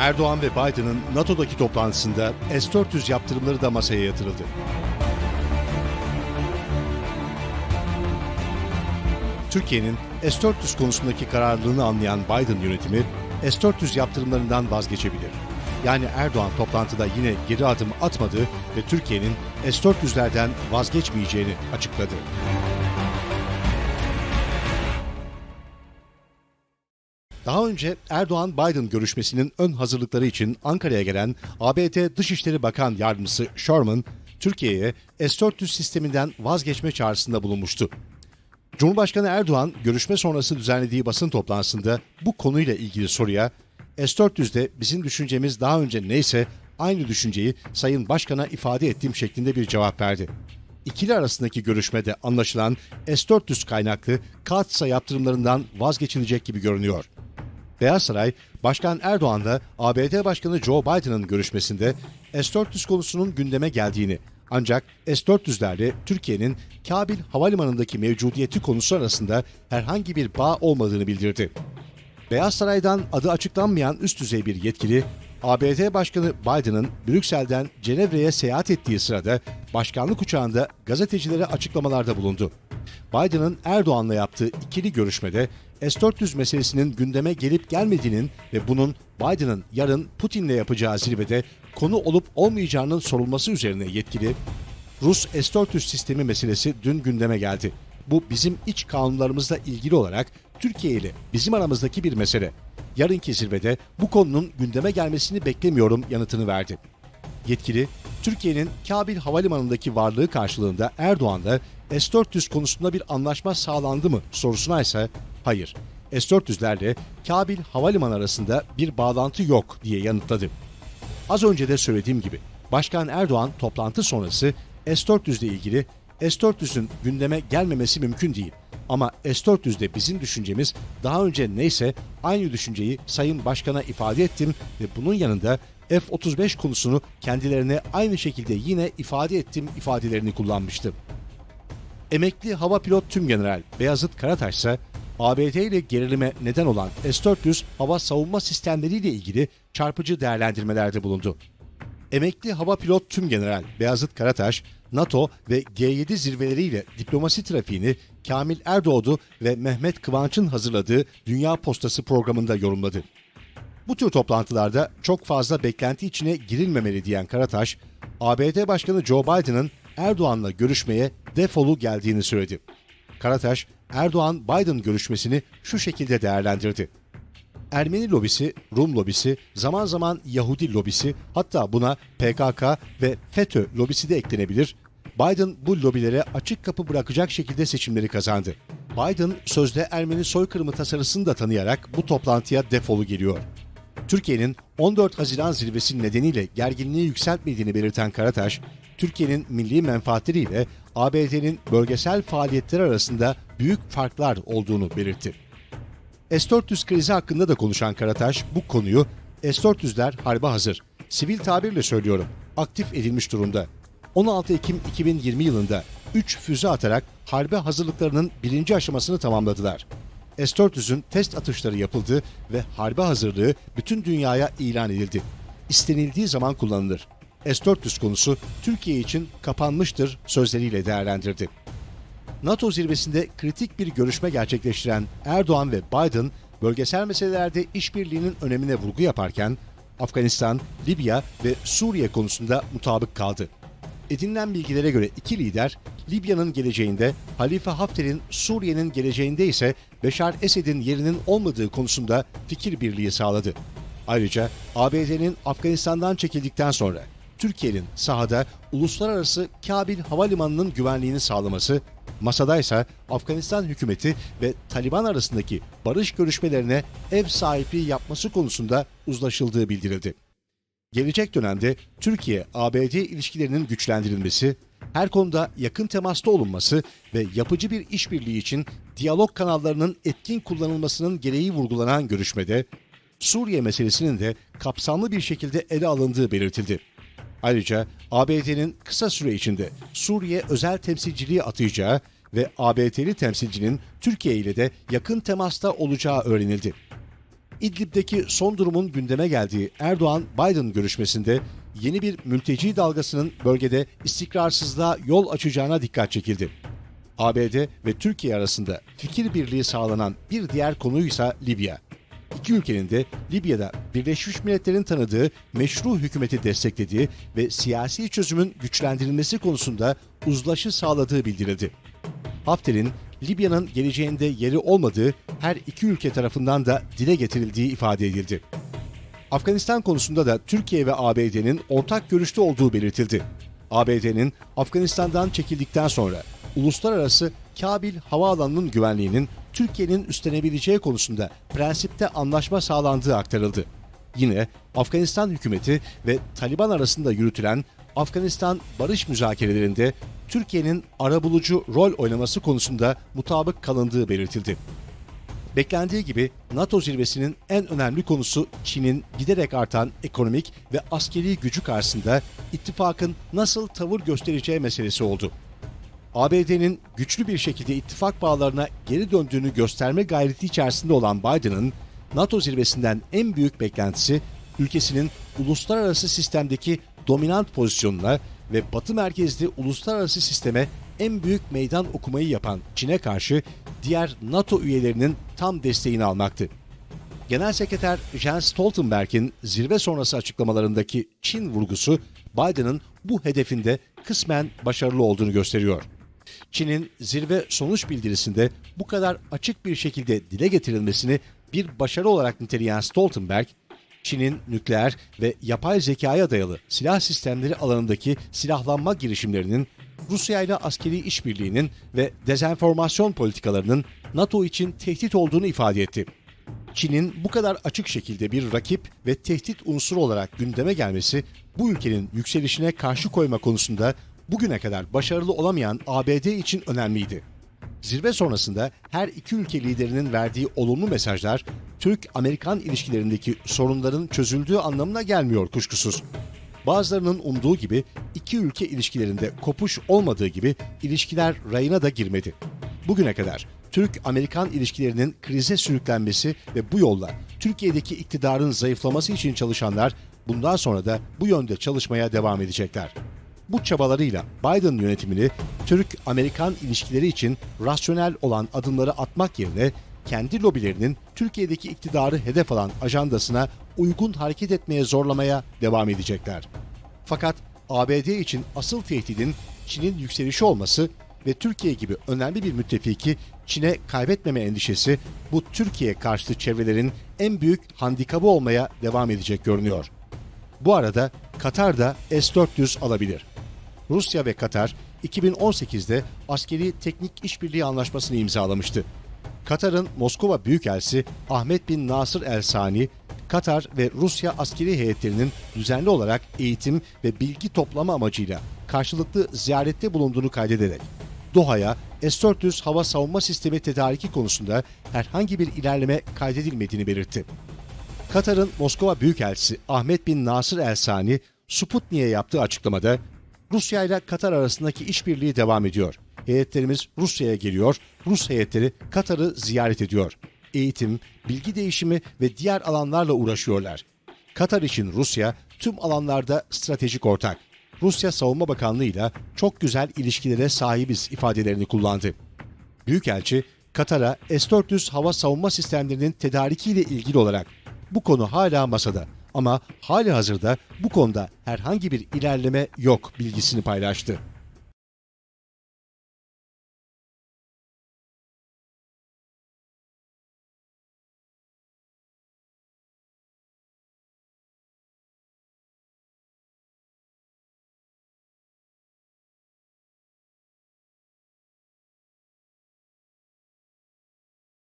Erdoğan ve Biden'ın NATO'daki toplantısında S-400 yaptırımları da masaya yatırıldı. Türkiye'nin S-400 konusundaki kararlılığını anlayan Biden yönetimi S-400 yaptırımlarından vazgeçebilir. Yani Erdoğan toplantıda yine geri adım atmadı ve Türkiye'nin S-400'lerden vazgeçmeyeceğini açıkladı. Daha önce Erdoğan-Biden görüşmesinin ön hazırlıkları için Ankara'ya gelen ABD Dışişleri Bakan Yardımcısı Sherman, Türkiye'ye S-400 sisteminden vazgeçme çağrısında bulunmuştu. Cumhurbaşkanı Erdoğan görüşme sonrası düzenlediği basın toplantısında bu konuyla ilgili soruya S-400'de bizim düşüncemiz daha önce neyse aynı düşünceyi Sayın Başkan'a ifade ettiğim şeklinde bir cevap verdi. İkili arasındaki görüşmede anlaşılan S-400 kaynaklı Katsa yaptırımlarından vazgeçilecek gibi görünüyor. Beyaz Saray, Başkan Erdoğan'la ABD Başkanı Joe Biden'ın görüşmesinde S-400 konusunun gündeme geldiğini ancak S-400'lerle Türkiye'nin Kabil Havalimanı'ndaki mevcudiyeti konusu arasında herhangi bir bağ olmadığını bildirdi. Beyaz Saray'dan adı açıklanmayan üst düzey bir yetkili, ABD Başkanı Biden'ın Brüksel'den Cenevre'ye seyahat ettiği sırada başkanlık uçağında gazetecilere açıklamalarda bulundu. Biden'ın Erdoğan'la yaptığı ikili görüşmede S-400 meselesinin gündeme gelip gelmediğinin ve bunun Biden'ın yarın Putin'le yapacağı zirvede konu olup olmayacağının sorulması üzerine yetkili, Rus S-400 sistemi meselesi dün gündeme geldi. Bu bizim iç kanunlarımızla ilgili olarak Türkiye ile bizim aramızdaki bir mesele. Yarınki zirvede bu konunun gündeme gelmesini beklemiyorum yanıtını verdi. Yetkili, Türkiye'nin Kabil Havalimanı'ndaki varlığı karşılığında Erdoğan'la S-400 konusunda bir anlaşma sağlandı mı sorusuna ise hayır. S-400'lerle Kabil Havalimanı arasında bir bağlantı yok diye yanıtladı. Az önce de söylediğim gibi Başkan Erdoğan toplantı sonrası S-400 ile ilgili S-400'ün gündeme gelmemesi mümkün değil. Ama S-400'de bizim düşüncemiz daha önce neyse aynı düşünceyi Sayın Başkan'a ifade ettim ve bunun yanında F-35 konusunu kendilerine aynı şekilde yine ifade ettim ifadelerini kullanmıştı. Emekli hava pilot tümgeneral Beyazıt Karataş ise ABD ile gerilime neden olan S-400 hava savunma sistemleriyle ilgili çarpıcı değerlendirmelerde bulundu. Emekli hava pilot tümgeneral Beyazıt Karataş, NATO ve G7 zirveleriyle diplomasi trafiğini Kamil Erdoğdu ve Mehmet Kıvanç'ın hazırladığı Dünya Postası programında yorumladı. Bu tür toplantılarda çok fazla beklenti içine girilmemeli diyen Karataş, ABD Başkanı Joe Biden'ın Erdoğan'la görüşmeye defolu geldiğini söyledi. Karataş, Erdoğan-Biden görüşmesini şu şekilde değerlendirdi. Ermeni lobisi, Rum lobisi, zaman zaman Yahudi lobisi, hatta buna PKK ve FETÖ lobisi de eklenebilir. Biden bu lobilere açık kapı bırakacak şekilde seçimleri kazandı. Biden sözde Ermeni soykırımı tasarısını da tanıyarak bu toplantıya defolu geliyor. Türkiye'nin 14 Haziran zirvesi nedeniyle gerginliği yükseltmediğini belirten Karataş, Türkiye'nin milli menfaatleriyle ABD'nin bölgesel faaliyetleri arasında büyük farklar olduğunu belirtti. S-400 krizi hakkında da konuşan Karataş bu konuyu S-400'ler harbe hazır. Sivil tabirle söylüyorum. Aktif edilmiş durumda. 16 Ekim 2020 yılında 3 füze atarak harbe hazırlıklarının birinci aşamasını tamamladılar. S-400'ün test atışları yapıldı ve harbe hazırlığı bütün dünyaya ilan edildi. İstenildiği zaman kullanılır. S-400 konusu Türkiye için kapanmıştır sözleriyle değerlendirdi. NATO zirvesinde kritik bir görüşme gerçekleştiren Erdoğan ve Biden, bölgesel meselelerde işbirliğinin önemine vurgu yaparken, Afganistan, Libya ve Suriye konusunda mutabık kaldı. Edinilen bilgilere göre iki lider, Libya'nın geleceğinde, Halife Hafter'in Suriye'nin geleceğinde ise Beşar Esed'in yerinin olmadığı konusunda fikir birliği sağladı. Ayrıca ABD'nin Afganistan'dan çekildikten sonra Türkiye'nin sahada uluslararası Kabil Havalimanı'nın güvenliğini sağlaması, masadaysa Afganistan hükümeti ve Taliban arasındaki barış görüşmelerine ev sahipliği yapması konusunda uzlaşıldığı bildirildi. Gelecek dönemde Türkiye-ABD ilişkilerinin güçlendirilmesi, her konuda yakın temasta olunması ve yapıcı bir işbirliği için diyalog kanallarının etkin kullanılmasının gereği vurgulanan görüşmede, Suriye meselesinin de kapsamlı bir şekilde ele alındığı belirtildi. Ayrıca ABD'nin kısa süre içinde Suriye özel temsilciliği atayacağı ve ABD'li temsilcinin Türkiye ile de yakın temasta olacağı öğrenildi. İdlib'deki son durumun gündeme geldiği Erdoğan-Biden görüşmesinde yeni bir mülteci dalgasının bölgede istikrarsızlığa yol açacağına dikkat çekildi. ABD ve Türkiye arasında fikir birliği sağlanan bir diğer konuysa Libya. İki ülkenin de Libya'da Birleşmiş Milletler'in tanıdığı meşru hükümeti desteklediği ve siyasi çözümün güçlendirilmesi konusunda uzlaşı sağladığı bildirildi. Hafter'in Libya'nın geleceğinde yeri olmadığı her iki ülke tarafından da dile getirildiği ifade edildi. Afganistan konusunda da Türkiye ve ABD'nin ortak görüşte olduğu belirtildi. ABD'nin Afganistan'dan çekildikten sonra uluslararası Kabil havaalanının güvenliğinin Türkiye'nin üstlenebileceği konusunda prensipte anlaşma sağlandığı aktarıldı. Yine Afganistan hükümeti ve Taliban arasında yürütülen Afganistan barış müzakerelerinde Türkiye'nin arabulucu rol oynaması konusunda mutabık kalındığı belirtildi. Beklendiği gibi NATO zirvesinin en önemli konusu Çin'in giderek artan ekonomik ve askeri gücü karşısında ittifakın nasıl tavır göstereceği meselesi oldu. ABD'nin güçlü bir şekilde ittifak bağlarına geri döndüğünü gösterme gayreti içerisinde olan Biden'ın NATO zirvesinden en büyük beklentisi ülkesinin uluslararası sistemdeki dominant pozisyonuna ve Batı merkezli uluslararası sisteme en büyük meydan okumayı yapan Çin'e karşı diğer NATO üyelerinin tam desteğini almaktı. Genel Sekreter Jens Stoltenberg'in zirve sonrası açıklamalarındaki Çin vurgusu Biden'ın bu hedefinde kısmen başarılı olduğunu gösteriyor. Çin'in zirve sonuç bildirisinde bu kadar açık bir şekilde dile getirilmesini bir başarı olarak niteleyen Stoltenberg, Çin'in nükleer ve yapay zekaya dayalı silah sistemleri alanındaki silahlanma girişimlerinin Rusya ile askeri işbirliğinin ve dezenformasyon politikalarının NATO için tehdit olduğunu ifade etti. Çin'in bu kadar açık şekilde bir rakip ve tehdit unsuru olarak gündeme gelmesi bu ülkenin yükselişine karşı koyma konusunda bugüne kadar başarılı olamayan ABD için önemliydi. Zirve sonrasında her iki ülke liderinin verdiği olumlu mesajlar Türk-Amerikan ilişkilerindeki sorunların çözüldüğü anlamına gelmiyor kuşkusuz. Bazılarının umduğu gibi iki ülke ilişkilerinde kopuş olmadığı gibi ilişkiler rayına da girmedi. Bugüne kadar Türk-Amerikan ilişkilerinin krize sürüklenmesi ve bu yolla Türkiye'deki iktidarın zayıflaması için çalışanlar bundan sonra da bu yönde çalışmaya devam edecekler. Bu çabalarıyla Biden yönetimini Türk-Amerikan ilişkileri için rasyonel olan adımları atmak yerine kendi lobilerinin Türkiye'deki iktidarı hedef alan ajandasına uygun hareket etmeye zorlamaya devam edecekler. Fakat ABD için asıl tehdidin Çin'in yükselişi olması ve Türkiye gibi önemli bir müttefiki Çin'e kaybetmeme endişesi bu Türkiye karşıtı çevrelerin en büyük handikabı olmaya devam edecek görünüyor. Bu arada Katar da S-400 alabilir. Rusya ve Katar 2018'de askeri teknik işbirliği anlaşmasını imzalamıştı. Katar'ın Moskova Büyükelçisi Ahmet bin Nasır El Sani, Katar ve Rusya askeri heyetlerinin düzenli olarak eğitim ve bilgi toplama amacıyla karşılıklı ziyarette bulunduğunu kaydederek Doha'ya S-400 hava savunma sistemi tedariki konusunda herhangi bir ilerleme kaydedilmediğini belirtti. Katar'ın Moskova Büyükelçisi Ahmet bin Nasır El Sani, Sputnik'e yaptığı açıklamada Rusya ile Katar arasındaki işbirliği devam ediyor. Heyetlerimiz Rusya'ya geliyor, Rus heyetleri Katar'ı ziyaret ediyor. Eğitim, bilgi değişimi ve diğer alanlarla uğraşıyorlar. Katar için Rusya tüm alanlarda stratejik ortak. Rusya Savunma Bakanlığı ile çok güzel ilişkilere sahibiz ifadelerini kullandı. Büyükelçi, Katar'a S-400 hava savunma sistemlerinin tedarikiyle ilgili olarak bu konu hala masada ama hali hazırda bu konuda herhangi bir ilerleme yok bilgisini paylaştı.